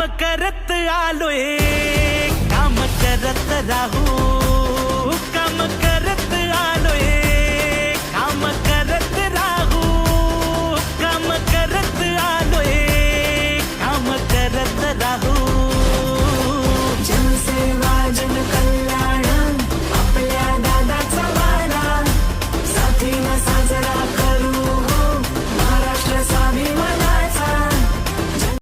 करत आलोय. काम करत राहू. काम करत आलोय. काम करत राहू. काम करत आलोय. काम करत राहू. जन कल्याण साजरा